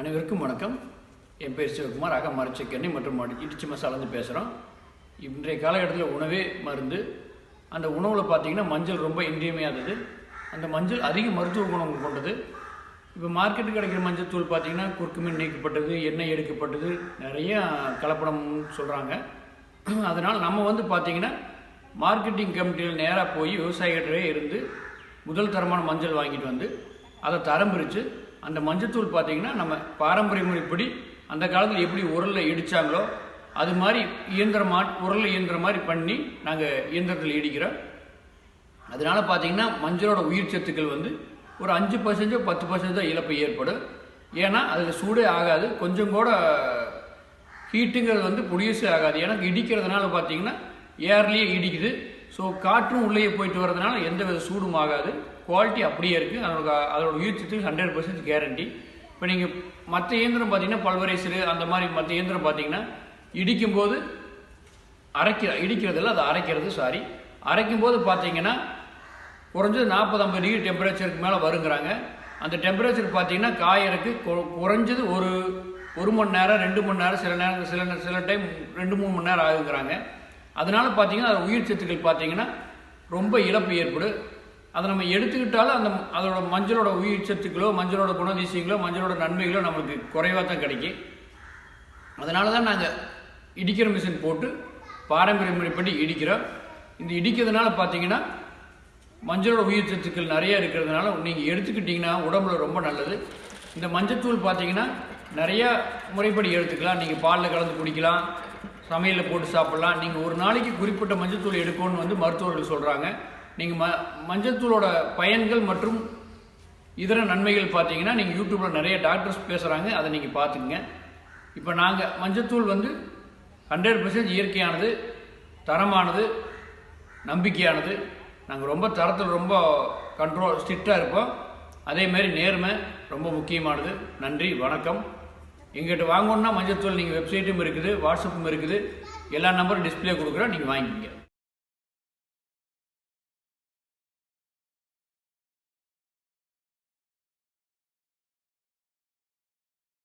அனைவருக்கும் வணக்கம். என் பேர் சிவகுமார். அக மரச்சக்கண்ணி மற்றும் இடிச்சி மசாலாந்து பேசுகிறோம் இன்றைய காலகட்டத்தில் உணவே மருந்து. அந்த உணவில் பார்த்திங்கன்னா மஞ்சள் ரொம்ப இன்றியமையாதது. அந்த மஞ்சள் அதிக மருத்துவ குணம் கொண்டது. இப்போ மார்க்கெட்டுக்கு கிடைக்கிற மஞ்சள் தூள் பார்த்திங்கன்னா குறுக்குமீன் நீக்கப்பட்டது எண்ணெய் எடுக்கப்பட்டது நிறைய கலப்படம்னு சொல்கிறாங்க அதனால் நம்ம வந்து பார்த்திங்கன்னா மார்க்கெட்டிங் கமிட்டியில் நேராக போய் விவசாயிகிட்டே இருந்து முதல் தரமான மஞ்சள் வாங்கிட்டு வந்து அதை தரம் பிரித்து அந்த மஞ்சத்தூள் பார்த்தீங்கன்னா நம்ம பாரம்பரிய முறைப்படி அந்த காலத்தில் எப்படி உரலில் இடித்தாங்களோ அது மாதிரி இயந்திரமா உரலில் இயந்திர மாதிரி பண்ணி நாங்கள் இயந்திரத்தில் இடிக்கிறோம். அதனால் பார்த்தீங்கன்னா மஞ்சளோட உயிர் சத்துக்கள் வந்து ஒரு அஞ்சு பர்சன்டோ பத்து பர்சன்டோ இழப்பு ஏற்படும். ஏன்னா அதில் சூடே ஆகாது. கொஞ்சம் கூட ஹீட்டுங்கிறது வந்து ப்ரொடியூஸே ஆகாது. ஏன்னா இடிக்கிறதுனால பார்த்தீங்கன்னா ஏர்லேயே இடிக்குது. ஸோ காற்றும் உள்ளே போயிட்டு வரதுனால எந்த வித சூடும் ஆகாது. குவாலிட்டி அப்படியே இருக்குது அதோட அதோட உயிர்த்தத்துக்கு ஹண்ட்ரட் பர்சன்ட் கேரண்டி இப்போ நீங்கள் மற்ற இயந்திரம் பார்த்தீங்கன்னா பல்வரைசரு அந்த மாதிரி மற்ற இயந்திரம் பார்த்தீங்கன்னா இடிக்கும்போது அரைக்கிற இடிக்கிறதில்ல அதை அரைக்கிறது சாரி அரைக்கும்போது பார்த்தீங்கன்னா குறைஞ்சது நாற்பது ஐம்பது டிகிரி டெம்பரேச்சருக்கு மேலே வருங்கிறாங்க. அந்த டெம்பரேச்சர் பார்த்தீங்கன்னா காயறக்கு குறைஞ்சது ஒரு ஒரு மணி நேரம் ரெண்டு மணி நேரம் சில நேரம் சில சில டைம் ரெண்டு மூணு மணி நேரம் ஆகுங்கிறாங்க. அதனால பார்த்தீங்கன்னா அது உயிர் சத்துக்கள் பார்த்தீங்கன்னா ரொம்ப இழப்பு ஏற்படும் அதை நம்ம எடுத்துக்கிட்டாலும் அந்த அதோட மஞ்சளோட உயிர் சத்துக்களோ மஞ்சளோட குணதிசயங்களோ மஞ்சளோட நன்மைகளோ நம்மளுக்கு குறைவாக தான் கிடைக்கும். அதனால தான் நாங்கள் இடிக்கிற மிஷின் போட்டு பாரம்பரிய முறைப்படி இடிக்கிறோம். இந்த இடிக்கிறதுனால பார்த்தீங்கன்னா மஞ்சளோட உயிர் சத்துக்கள் நிறைய இருக்கிறதுனால நீங்கள் எடுத்துக்கிட்டிங்கன்னா உடம்புல ரொம்ப நல்லது. இந்த மஞ்சத்தூள் பார்த்தீங்கன்னா நிறையா முறைப்படி எடுத்துக்கலாம். நீங்கள் பாலில் கலந்து குடிக்கலாம். சமையலில் போட்டு சாப்பிட்லாம். நீங்கள் ஒரு நாளைக்கு குறிப்பிட்ட மஞ்சத்தூள் எடுக்கணும்னு வந்து மருத்துவர்கள் சொல்கிறாங்க நீங்கள் ம மஞ்சத்தூளோட பயன்கள் மற்றும் இதர நன்மைகள் பார்த்தீங்கன்னா நீங்கள் யூடியூப்பில் நிறைய டாக்டர்ஸ் பேசுகிறாங்க அதை நீங்கள் பார்த்துக்குங்க. இப்போ நாங்கள் மஞ்சத்தூள் வந்து ஹண்ட்ரட் பர்சன்ட் இயற்கையானது தரமானது நம்பிக்கையானது. நாங்கள் ரொம்ப தரத்தில் ரொம்ப கண்ட்ரோல் ஸ்ட்ரிக்டாக இருப்போம். அதே மாதிரி நேர்மை ரொம்ப முக்கியமானது. நன்றி வணக்கம். எங்கிட்ட வாங்கணுன்னா மஞ்சத்தூள் நீங்கள் வெப்சைட்டும் இருக்குது வாட்ஸ்அப்பும் இருக்குது. எல்லா நம்பரும் டிஸ்ப்ளே கொடுக்குறோம் நீங்கள் வாங்கிக்கோங்க.